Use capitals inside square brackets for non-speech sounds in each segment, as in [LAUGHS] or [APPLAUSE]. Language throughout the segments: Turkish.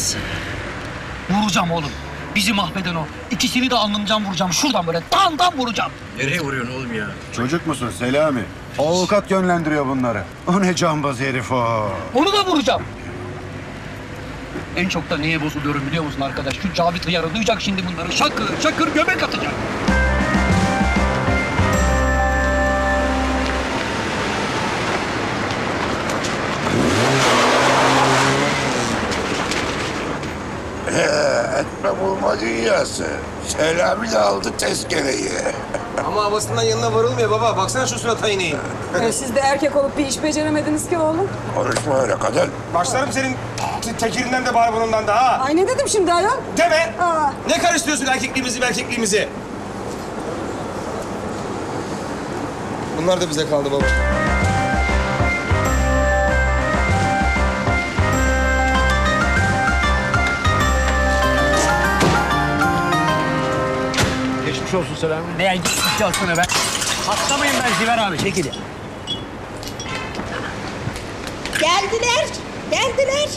Nasıl? Vuracağım oğlum. Bizi mahveden o. İkisini de alnımdan vuracağım. Şuradan böyle dandan vuracağım. Nereye vuruyorsun oğlum ya? Çocuk musun Selami? Avukat yönlendiriyor bunları. O ne cambaz herif o. Onu da vuracağım. En çok da neye bozuluyorum biliyor musun arkadaş? Şu Cavit Hıyar'ı duyacak şimdi bunları. Şakır şakır göbek atacak. Dünyası. Selami de aldı tezkereyi. [LAUGHS] Ama havasından yanına varılmıyor baba. Baksana şu surata ineğin. Ee, Siz de erkek olup bir iş beceremediniz ki oğlum. Konuşma öyle kadın. Başlarım senin te- tekirinden de barbunundan da ha. Ay ne dedim şimdi ayol? Deme. Aa. Ne karıştırıyorsun erkekliğimizi erkekliğimizi? Bunlar da bize kaldı baba. Geçmiş olsun Selami. Ne gitmiş olsana be. Patlamayın ben Ziver abi çekil ya. Geldiler, geldiler.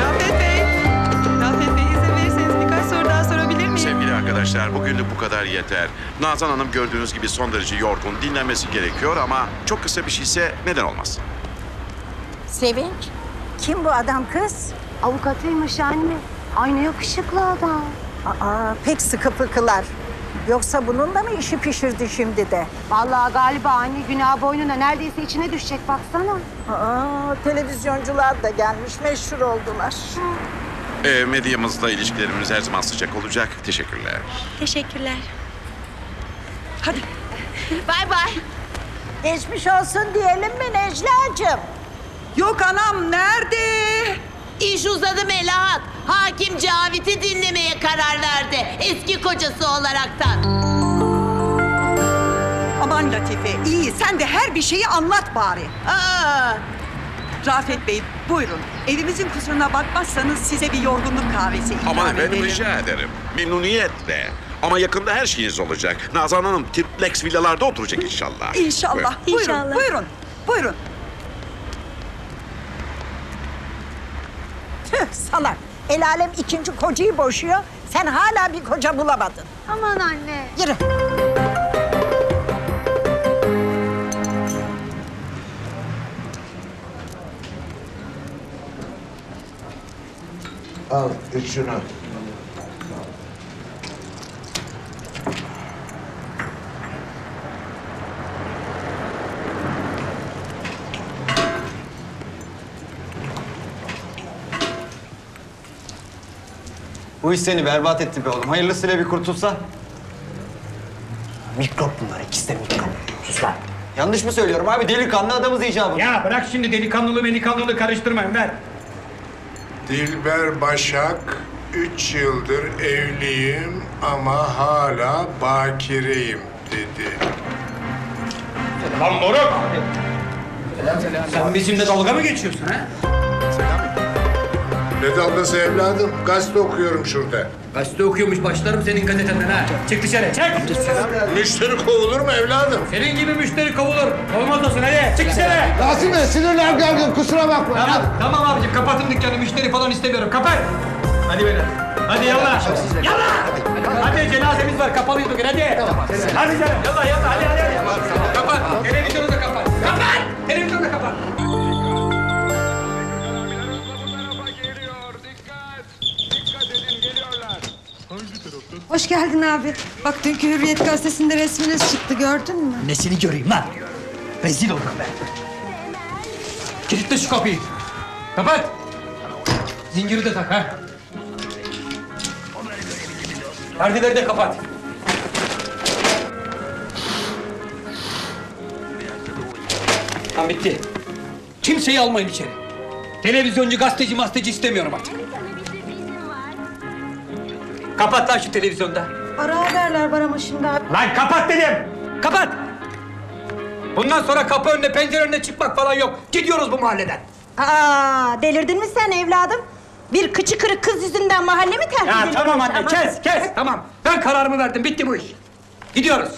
Rafet Bey, Rafet Bey izin verirseniz birkaç soru daha sorabilir miyim? Sevgili arkadaşlar bugünlük bu kadar yeter. Nazan Hanım gördüğünüz gibi son derece yorgun, dinlenmesi gerekiyor ama çok kısa bir şeyse neden olmaz? Sevinç, kim bu adam kız? Avukatıymış anne. Aynı yakışıklı adam. Aa, pek sıkı fıkılar. Yoksa bunun da mı işi pişirdi şimdi de? Vallahi galiba anne günah boynuna neredeyse içine düşecek baksana. Aa, televizyoncular da gelmiş, meşhur oldular. Ee, medyamızla ilişkilerimiz her zaman sıcak olacak. Teşekkürler. Teşekkürler. Hadi. bay bay. Geçmiş olsun diyelim mi Necla'cığım? Yok anam nerede? İş uzadı Melahat. Hakim Cavit'i dinlemeye karar verdi. Eski kocası olaraktan. Aman Latife iyi sen de her bir şeyi anlat bari. Aa, Rafet Bey buyurun. Evimizin kusuruna bakmazsanız size bir yorgunluk kahvesi ikram Aman efendim edelim. rica ederim. Memnuniyetle. Ama yakında her şeyiniz olacak. Nazan Hanım triplex villalarda oturacak inşallah. İnşallah. Buyurun, İnşallah. buyurun, buyurun. Salak. El alem ikinci kocayı boşuyor. Sen hala bir koca bulamadın. Aman anne. Yürü. Al iç Bu iş seni berbat etti be oğlum. Hayırlısıyla bir kurtulsa. Mikrop bunlar ikisi de mikrop. Sus lan. Yanlış mı söylüyorum abi? Delikanlı adamız icabı. Ya bırak şimdi delikanlılığı melikanlılığı karıştırma Ömer. Dilber Başak, üç yıldır evliyim ama hala bakireyim dedi. Lan moruk. Sen bizimle dalga mı geçiyorsun ha? Ne dalgası evladım? Gazete okuyorum şurada. Gazete okuyormuş başlarım senin gazetenden ha. Çık dışarı çık. Müşteri kovulur mu evladım? Senin gibi müşteri kovulur. Olmaz olsun hadi çık dışarı. Rasim Bey sinirler gergin kusura bakma. Tamam, tamam abicim kapatın dükkanı müşteri falan istemiyorum. Kapat. Hadi beyler. Hadi yallah. Yallah. Hadi cenazemiz var kapalıyız bugün hadi. Hadi canım yallah yallah hadi hadi. hadi. Kapat. Televizyonu da Hoş geldin abi. Bak dünkü Hürriyet gazetesinde resminiz çıktı gördün mü? Nesini göreyim lan? Rezil oldum ben. Kilitle şu kapıyı. Kapat. Zinciri de tak ha. Perdeleri de kapat. Tamam bitti. Kimseyi almayın içeri. Televizyoncu, gazeteci, masteci istemiyorum artık. Kapat lan şu televizyonda. Ara haberler var ama şimdi. Lan kapat dedim. Kapat. Bundan sonra kapı önüne pencere önüne çıkmak falan yok. Gidiyoruz bu mahalleden. Aa, delirdin mi sen evladım? Bir kıçı kırık kız yüzünden mahalle mi terk Ya tamam anne kes kes tamam. Ben kararımı verdim bitti bu iş. Gidiyoruz.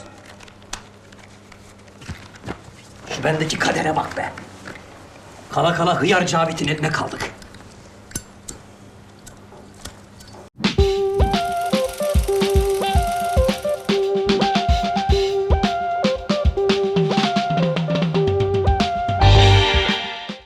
Şu bendeki kadere bak be. Kala kala hıyar Cavit'in eline kaldık.